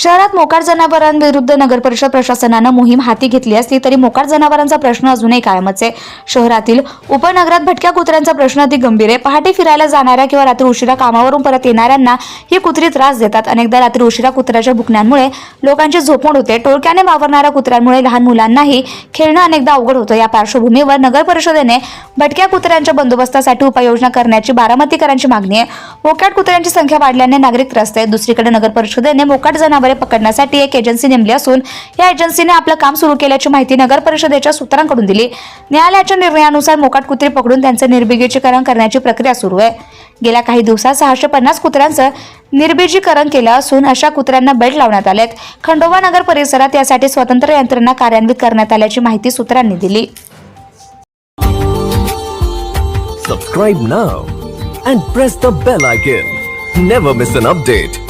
शहरात मोकाट जनावरांविरुद्ध नगरपरिषद प्रशासनानं मोहीम हाती घेतली असली तरी मोकाट जनावरांचा प्रश्न अजूनही कायमच आहे. शहरातील उपनगरात भटक्या कुत्र्यांचा प्रश्न अधिक गंभीर आहे. पहाटे फिरायला जाणाऱ्या किंवा रात्री उशिरा कामावरून परत येणाऱ्यांना ही कुत्री त्रास देतात. अनेकदा रात्री उशिरा कुत्र्याच्या भुकण्यामुळे लोकांची झोपण होते. टोळक्याने वावरणाऱ्या कुत्र्यांमुळे लहान मुलांनाही खेळणं अनेकदा अवघड होतं. या पार्श्वभूमीवर नगर परिषदेने भटक्या कुत्र्यांच्या बंदोबस्तासाठी उपाययोजना करण्याची बारामतीकरांची मागणी आहे. मोकाट कुत्र्यांची संख्या वाढल्याने नागरिक त्रस्त आहेत. दुसरीकडे नगर परिषदेने मोकाट जनावर पकडण्यासाठी एक एजन्सी नेमली असून या एजन्सीने आपलं काम सुरू केल्याची माहिती नगर परिषदेच्या सूत्रांकडून दिली न्यायालयाच्या निर्णयानुसार मोकाट कुत्रे पकडून त्यांचं निर्बिगीकरण करण्याची प्रक्रिया सुरू आहे गेल्या काही दिवसात सहाशे पन्नास कुत्र्यांचं निर्बीजीकरण केलं असून अशा कुत्र्यांना बेल्ट लावण्यात आलेत खंडोबा नगर परिसरात यासाठी स्वतंत्र यंत्रणा कार्यान्वित करण्यात आल्याची माहिती सूत्रांनी दिली Subscribe now and press the bell icon. Never miss an update.